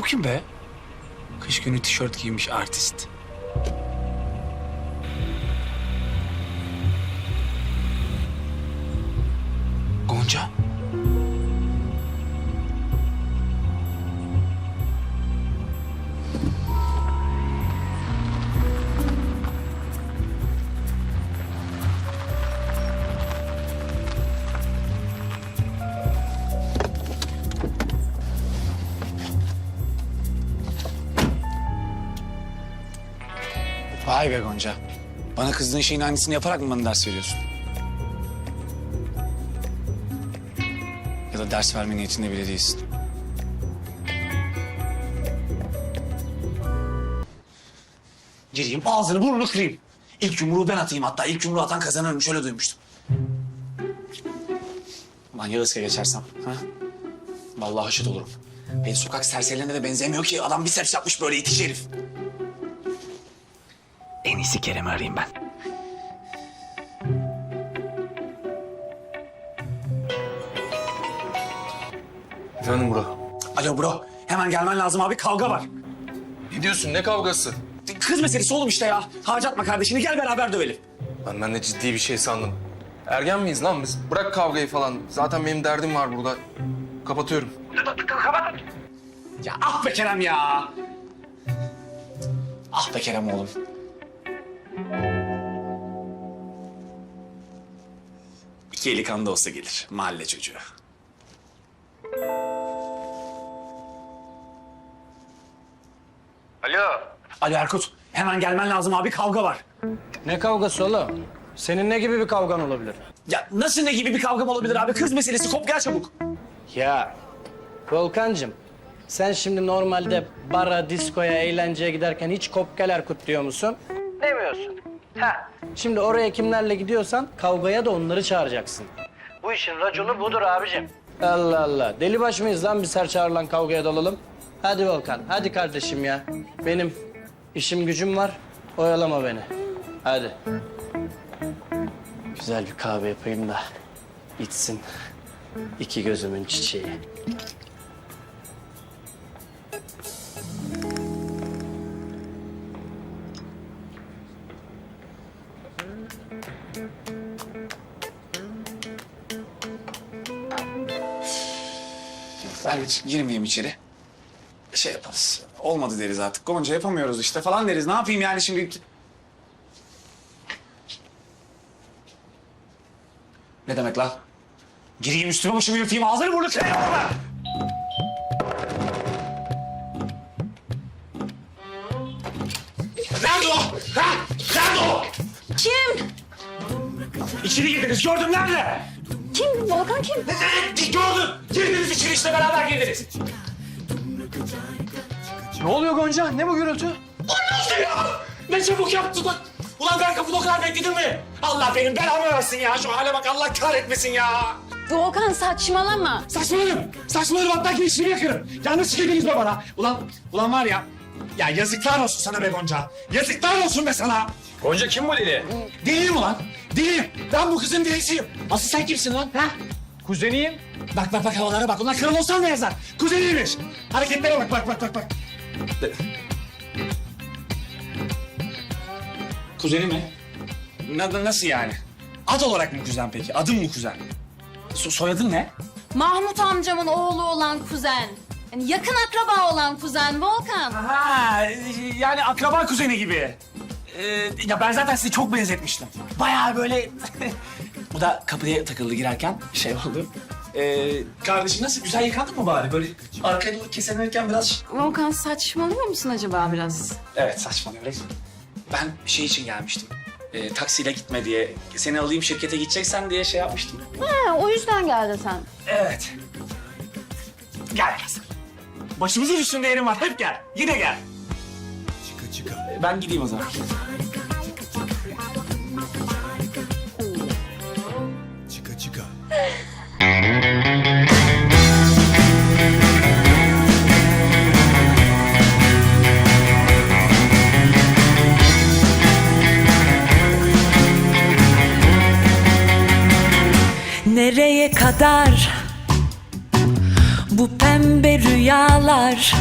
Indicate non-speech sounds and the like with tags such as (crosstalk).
Bu kim be? Kış günü tişört giymiş artist. Gonca. Vay be Gonca. Bana kızdığın şeyin aynısını yaparak mı bana ders veriyorsun? Ya da ders verme niyetinde bile değilsin. Gireyim ağzını burnunu kırayım. İlk yumruğu ben atayım hatta. ilk yumruğu atan kazanırmış öyle duymuştum. Ya ıska geçersem? Ha? Vallahi haşet olurum. Ben sokak serserilerine de benzemiyor ki. Adam biceps yapmış böyle itici herif. En iyisi Kerem'i arayayım ben. Efendim bro. Alo bro. Hemen gelmen lazım abi. Kavga var. Ne diyorsun ne kavgası? Kız meselesi oğlum işte ya. Harcatma kardeşini. Gel beraber dövelim. Ben, ben de ciddi bir şey sandım. Ergen miyiz lan biz? Bırak kavgayı falan. Zaten benim derdim var burada. Kapatıyorum. Ya ah be Kerem ya. Ah be Kerem oğlum. İki eli kanda olsa gelir. Mahalle çocuğu. Alo. Alo Erkut. Hemen gelmen lazım abi. Kavga var. Ne kavgası oğlum? Senin ne gibi bir kavgan olabilir? Ya nasıl ne gibi bir kavgam olabilir abi? Kız meselesi. Kop gel çabuk. Ya Volkan'cığım sen şimdi normalde bara, diskoya, eğlenceye giderken hiç kopgeler kutluyor musun? Demiyorsun. Ha. Şimdi oraya kimlerle gidiyorsan kavgaya da onları çağıracaksın. Bu işin raconu budur abicim. Allah Allah. Deli baş mıyız lan biz her çağrılan kavgaya dalalım? Hadi Volkan, hadi kardeşim ya. Benim işim gücüm var. Oyalama beni. Hadi. Güzel bir kahve yapayım da içsin. İki gözümün çiçeği. Ben hiç girmeyeyim içeri. Şey yaparız. Olmadı deriz artık. Gonca yapamıyoruz işte falan deriz. Ne yapayım yani şimdi? Ne demek lan? Gireyim üstüme başımı yırtayım ağzını burnunu kırayım. Nerede o? Ha? Nerede o? Kim? İçeri girdiniz gördüm nerede? Kim? Volkan kim? Ne, gördüm. Girdiniz içeri işte beraber girdiniz. Ne oluyor Gonca? Ne bu gürültü? Nasıl ya? Ne çabuk yaptın lan. Ulan ben kapıda o kadar bekledim mi? Allah benim belamı versin ya. Şu hale bak Allah kahretmesin ya. Volkan saçmalama. Saçmaladım. Saçmaladım hatta girişimi yakarım. Yanlış girdiniz be bana. Ulan, ulan var ya. Ya yazıklar olsun sana be Gonca. Yazıklar olsun be sana. Gonca kim bu deli? Deliyim ulan. Deliyim. Ben bu kızın delisiyim. Asıl sen kimsin lan? Ha? Kuzeniyim. Bak bak bak havalara bak. Ulan kral olsan ne yazar? Kuzeniymiş. Hareketlere bak bak bak bak bak. Kuzeni mi? Na- nasıl yani? Ad olarak mı kuzen peki? Adın mı kuzen? So- soyadın ne? Mahmut amcamın oğlu olan kuzen. Yani yakın akraba olan kuzen Volkan. Ha, yani akraba kuzeni gibi. Ee, ya ben zaten sizi çok benzetmiştim. Bayağı böyle... (laughs) Bu da kapıya takıldı girerken şey oldu. Ee, kardeşim nasıl güzel yıkandın mı bari? Böyle arkaya doğru kesenirken biraz... Volkan saçmalıyor musun acaba biraz? Evet saçmalıyor. Ben şey için gelmiştim. Ee, taksiyle gitme diye. Seni alayım şirkete gideceksen diye şey yapmıştım. Ha, o yüzden geldi sen. Evet. Gel kız. Başımızın üstünde yerim var. Hep gel. Yine gel. Ee, Ben gideyim o zaman. Nereye kadar bu pembe rüyalar